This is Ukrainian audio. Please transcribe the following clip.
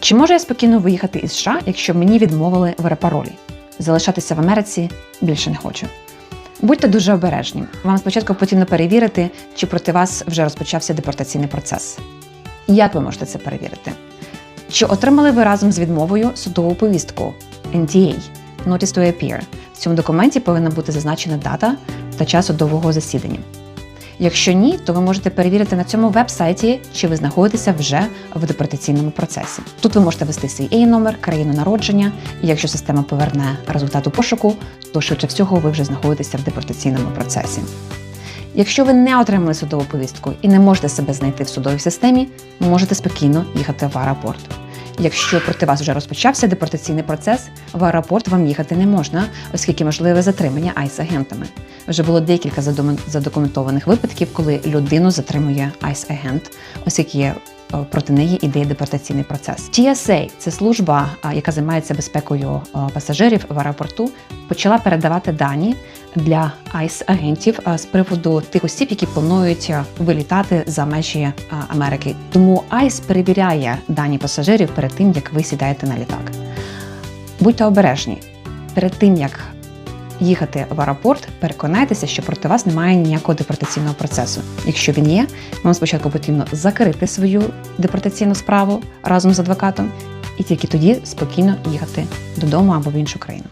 Чи можу я спокійно виїхати із США, якщо мені відмовили в репаролі? Залишатися в Америці більше не хочу. Будьте дуже обережні. Вам спочатку потрібно перевірити, чи проти вас вже розпочався депортаційний процес. Як ви можете це перевірити? Чи отримали ви разом з відмовою судову повістку NTA – Notice to Appear? В цьому документі повинна бути зазначена дата та час судового засідання. Якщо ні, то ви можете перевірити на цьому веб-сайті, чи ви знаходитеся вже в депортаційному процесі. Тут ви можете ввести свій a номер країну народження, і якщо система поверне результату пошуку, то швидше всього ви вже знаходитеся в депортаційному процесі. Якщо ви не отримали судову повістку і не можете себе знайти в судовій системі, можете спокійно їхати в аеропорт. Якщо проти вас вже розпочався депортаційний процес, в аеропорт вам їхати не можна, оскільки можливе затримання айс-агентами. Вже було декілька задокументованих випадків, коли людину затримує айс-агент, оскільки е, проти неї іде депортаційний процес. TSA – це служба, яка займається безпекою е, пасажирів в аеропорту, почала передавати дані для айс-агентів з приводу тих осіб, які планують вилітати за межі Америки. Тому айс перевіряє дані пасажирів перед тим, як ви сідаєте на літак. Будьте обережні перед тим, як їхати в аеропорт, переконайтеся, що проти вас немає ніякого депортаційного процесу. Якщо він є, вам спочатку потрібно закрити свою депортаційну справу разом з адвокатом, і тільки тоді спокійно їхати додому або в іншу країну.